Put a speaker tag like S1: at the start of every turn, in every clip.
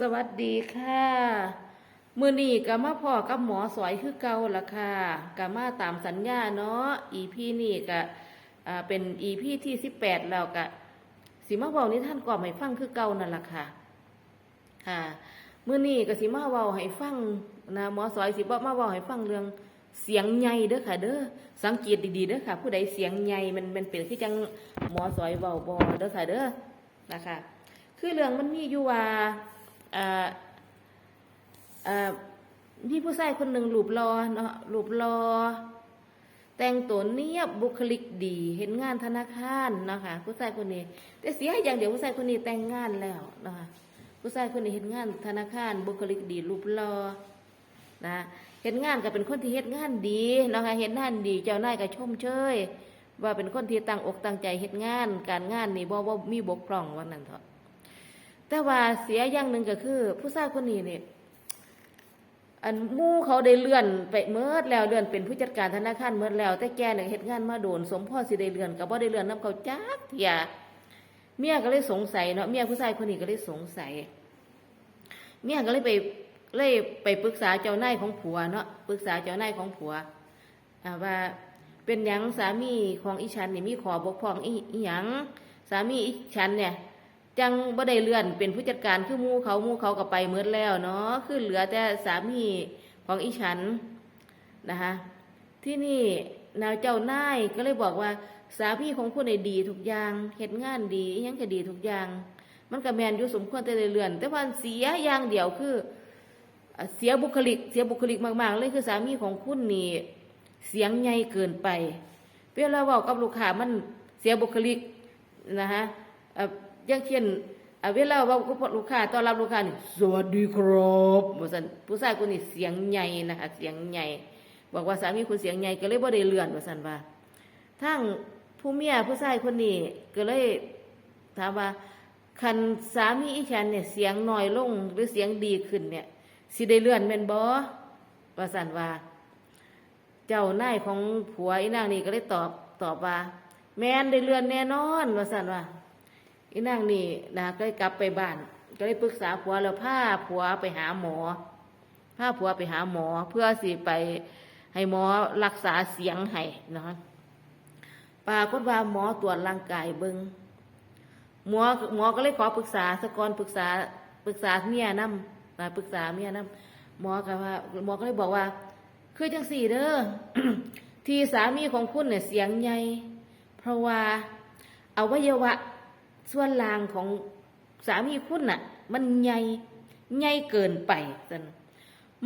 S1: สวัสดีค่ะ มือนี้ก็มาพ่อกับหมอสอยคือเก่าละค่ะก็มาตามสัญญาเนาะอีพีนี่ก็อ่าเป็นอีพีที่สิบแปดแล้วก็สิมาเว้านิท่านก่อให้ฟังคือเก่านั่นละค่ะ ค่ะมือนี้ก็สิมาเว้าให้ฟังนะหมอสอยสิบอกมาเว้าให้ฟังเรื่องเสียงใหญ่เด้อค่ะ เด้อสังเกตดีๆเด้อค่ะ ผู้ใดเสียงใหญ่มันมันเป็นที่จังหมอสอยเว้าบ่เด้อค่ะเด้อนะคะ คือเรื่องมันมีอยู่ว่า มีผู้ชายคนหนึ่งรูปรอเนาะรูปรอ แต่งตัวเนียบบุคลิกดี เห็นงานธนาคารนะคะผู้ชายคนนี้ แต่เสียอย่างเดียวผู้ชายคนนี้แต่งงานแล้วนะคะผู้ชายคนนี้เห็นงานธนาคารบุคลิกดีรูปรอนะเห็นงานก็เป็นคนที่เห็นงานดีนะคะเห็นงานดี เจ้านายก็ชมเชยว่าเป็นคนที่ตั้งอกตั้งใจเฮ็ดงาน การงานนี่บ่บ่มีบกพร่องว่านั่นเถอะ แต่ว่าเสียอย่างหนึ่งก็คือ ผู้ชายคนนี้เนี่ยอันมู่เขาได้เลื่อนไปเมื่อแล้วเลื่อนเป็นผู้จัดการธนาคารเมื่อแล้ว แต่แกเนี่ยเฮ็ดงานมาโดน สมพ่อสิได้เลื่อนก็บ่ได้เลื่อนนํเขาจักเที่ยเมียก็เลยสงสัยเนาะเมียผู้ชายคนนี้ก็เลยสงสัย เมียก็เลยไปเลยไปปรึกษาเจ้านายของผัวเนาะปรึกษาเจ้านายของผัวว่าเป็นหยังสามีของอีฉันนี่มีขอบกพร่องอีอีหยังสามีอีฉันเนี่ย จังบ่ได้เลื่อนเป็นผู้จัดการคือมู่เขามู่เขาก็ไปเมืดแล้วเนาะคือเหลือแต่สามีของอีฉันนะคะที่นี่นาวเจ้านายก็เลยบอกว่าสามีของคุณในดีทุกอย่างเฮ็ดงานดียังก็ดีทุกอย่าง มันก็แมนอยู่สมควรแต่เลื่อนแต่ว่าเสียอย่างเดียวคือ เสียบุคลิก เสียบุคลิกมากๆ เลยคือสามีของคุณนี่เสียงใหญ่เกินไปเวลาเว้ากับลูกค้ามันเสียบุคลิกนะฮะเอย่างเช่นเอ่อเวลาเว้ากับลูกค้าต้อนรับลูกค้านี่สวัสดีครับว่าซั่นผู้ชายคนนี้เสียงใหญ่นะคะเสียงใหญ่บอกว่าสามีคุณเสียงใหญ่ก็เลยบ่ได้เลื่อนว่าซั่นว่าทั้งผู้เมียผู้ชายคนนี้ก็เลยถามว่าคันสามีอีฉันเนี่ยเสียงน้อยลงหรือเสียงดีขึ้นเนี่ยสิได้เลื่อนแม่นบ่ว่าซั่นว่า เจ้านายของผัวอีนางนี่ก็เลยตอบตอบว่า แม่นได้เลื่อนแน่นอนว่าซั่นว่า อีนางนี่นะก็เลยกลับไปบ้าน ก็เลยปรึกษาผัวแล้วพาผัวไปหาหมอพาผัวไปหาหมอ เพื่อสิไปให้หมอรักษาเสียงให้นะคะปรากฏว่าหมอตรวจร่างกายเบิงหมอหมอก็เลยขอปรึกษาสกอนปรึกษาปรึกษาเมียนำมาปรึกษาเมียนำหมอก็ว่าหมอก็เลยบอกว่า คือจังสี่เด้อที่สามีของคุณเนี่ยเสียงใหญ่เพราะว่าอวัยวะ ส่วนล่างของสามีคุณน่ะ มันใหญ่ใหญ่เกินไปสัน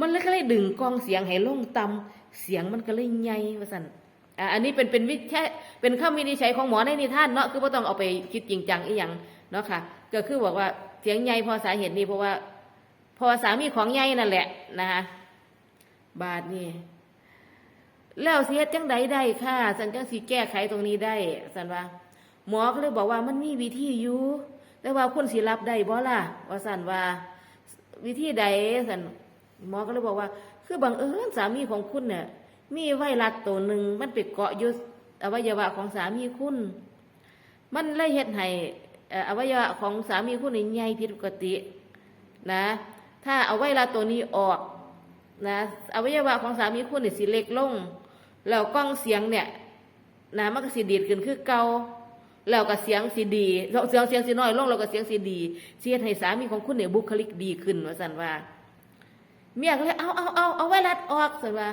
S1: มันเลยก็เลยดึงกองเสียงให้ลงต่ำเสียงมันก็เลยใหญ่ว่าสันอ่าอันนี้เป็นเป็นวิแค่เป็นคำวินิจฉัยของหมอในนิทานเนาะคือไม่ต้องเอาไปคิดจริงจังอีหยังเนาะค่ะก็คือบอกว่าเสียงใหญ่พอสาเหตุนี้เพราะว่าพอสามีของใหญ่นั่นแหละนะคะบาทนี่แล้วเสียจังใดได้ค่ะสันจังสีแก้ไขตรงนี้ได้สันว่า หมอก็เลยบอกว่ามันมีวิธีอยู่แต่ว่าคนสิรับได้บ่ล่ะว่าสันว่า วิธีใดสันหมอก็เลยบอกว่า คือบังเอิญสามีของคุณเนี่ยมีไวรัสตัวหนึ่งมันไปเกาะอยู่อวัยวะของสามีคุณ มันเลยเฮ็ดให้เอ่อวัยวะของสามีคุณนี่ใหญ่ผิดปกติ นะ ถ้าเอาไวรัสตัวนี้ออกนะอวัยวะของสามีคุณเนี่ยสิเล็กลงแล้วกล้องเสียงเนี่ยนะมันก็สิดีดขึ้นคือเก่า แล้วก็เสียงสิดีเสียงเสียงสิน้อยลงแล้วก็เสียงสิดี เสียให้สามีของคุณเนี่ยบุคลิกดีขึ้นว่าสันว่า เมียก็เลยเอาเอาเอาเอาไวรัสออกสันว่า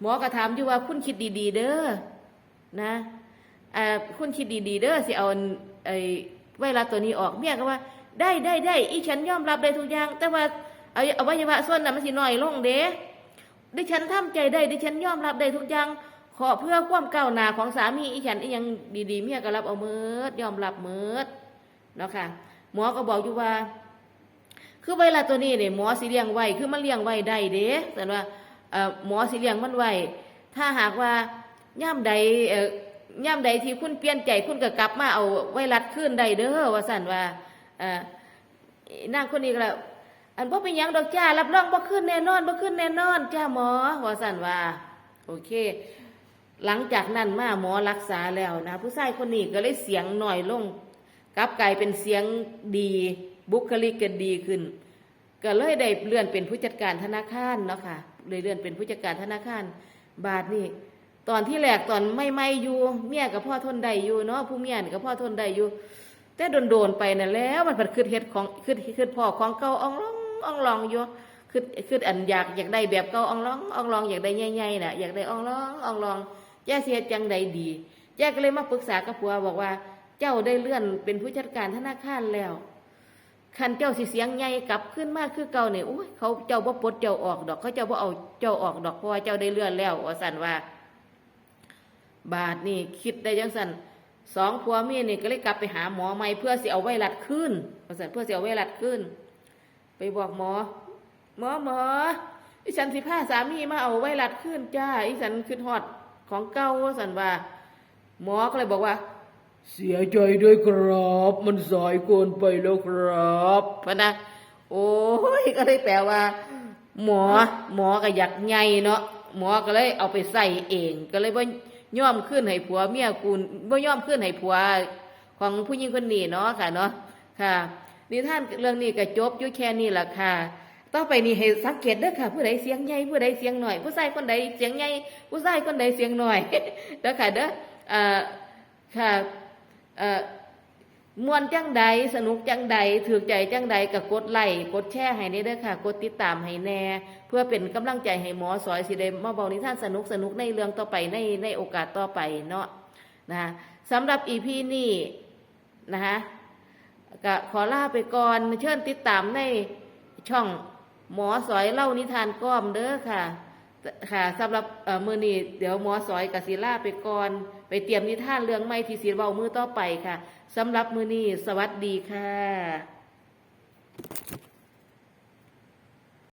S1: หมอก็ถามอยู่ว่าคุณคิดดี ๆ เด้อนะอ่าคุณคิดดีๆเด้อสิเอาไอ้ไวรัสตัวนี้ออกเมียก็ว่า ได้ได้ได้อีฉันยอมรับได้ทุกอย่าง แต่ว่าเอาอวัยวะส่วนนั้นมันสิน้อยลงเด้ดิฉันทำใจได้ดิฉันยอมรับได้ทุกอย่าง อเพื่อความก้าวหน้าของสามีอีฉันอียังดีๆเมียก็รับเอาเมิดยอมรับเมิดเนาะค่ะหมอก็บอกอยู่ว่า คือเวลาตัวนี้เนี่ยหมอสิเลี้ยงไว้คือมันเลี้ยงไว้ได้เด้แต่ว่าหมอสิเลี้ยงมันไว้ถ้าหากว่าย่ามใดย่ามใดที่คุณเปลี่ยนใจคุณก็กลับมาเอาไวรัสขึ้นได้เด้อว่าสั่นว่าอ่อนางคนนี้ก็แล้วอันบ่เป็นยังดอกจ้ารับรองบ่ขึ้นแน่นอนบ่ขึ้นแน่นอนจ้าหมอว่าสั่นว่า โอเค หลังจากนั้นมาหมอรักษาแล้วนะ ผู้ชายคนนี้ก็เลยเสียงหน่อยลงกลับกลายเป็นเสียงดีบุคลิกก็ดีขึ้น ก็เลยได้เลื่อนเป็นผู้จัดการธนาคารเนาะค่ะเลยเลื่อนเป็นผู้จัดการธนาคาร บาทนี่ตอนที่แรกตอนไม่ไม่อยู่เมียกับพ่อทนได้อยู่เนาะผู้เมียกับพ่อทนได้อยู่ แต่โดนๆไปน่ะแล้วมันเป็นคือเฮ็ดของคือคือพ่อของเก่าอ่องร้องอ่องรองอยู่คือคืออันอยากอยากได้แบบเก่าอ่องร้องอ่องรองอยากได้ใหญ่ๆน่ะอยากได้อ่องร้องอ่องรอง แจ้เสียจังใดดี แจ้ก็เลยมาปรึกษากับผัวบอกว่า เจ้าได้เลื่อนเป็นผู้จัดการธนาคารแล้วคันเจ้าสิเสียงใหญ่กลับขึ้นมากคือเก่าเนี่ยโอ้ยเขาเจ้าบ่ปลดเจ้าออกดอก เขาเจ้าบ่เอาเจ้าออกดอกเพราะว่าเจ้าได้เลื่อนแล้วว่าสันว่า บาทนี่คิดได้จังสันสองผัวเมียนี่ก็เลยกลับไปหาหมอใหม่เพื่อสิเอาไว้รัดขึ้นว่าสันเพื่อสิเอาไว้รัดขึ้น ไปบอกหมอ หมอหมออีฉันสิพาสามีมาเอาไว้รัดขึ้นจ้าอีฉันคือฮอด ของเก่าว่าสันว่า หมอก็เลยบอกว่า เสียใจด้วยครับ มันสายเกินไปแล้วครับพะนะโอ้ยก็เลยแปลว่า หมอ หมอก็อยากใหญ่เนาะหมอก็เลยเอาไปใส่เอง ก็เลยบ่ย่อมขึ้นให้ผัวเมียกูบ่ย่อมขึ้นให้ผัวของผู้หญิงคนนี้เนาะค่ะเนาะค่ะนิทานเรื่องนี้ก็จบอยู่แค่นี้ล่ะค่ะ ต่อไปนี้ให้สังเกตเด้อค่ะ ผู้ใดเสียงใหญ่ผู้ใดเสียงหน่อย ผู้ชายคนใดเสียงใหญ่ผู้ชายคนใดเสียงหน่อยเด้อค่ะเด้ออ่าค่ะเอ่อมวนจังใดสนุกจังใดถือใจจังใดก็กดไลค์กดแชร์ให้ได้เด้อค่ะกดติดตามให้แน่ เพื่อเป็นกำลังใจให้หมอสอยสิได้มาเบานิทานสนุกสนุกในเรื่องต่อไปในในโอกาสต่อไปเนาะนะะสำหรับอีพีนี้นะคะก็ขอลาไปก่อนเชิญติดตามในช่อง หมอสอยเล่านิทานก้อมเด้อค่ะ ค่ะสำหรับเมือนี้เดี๋ยวหมอสอยกับศิลาไปก่อนไปเตรียมนิทานเรื่องไม่ที่ศิลเบามือต่อไปค่ะสำหรับมือนี้สวัสดีค่ะ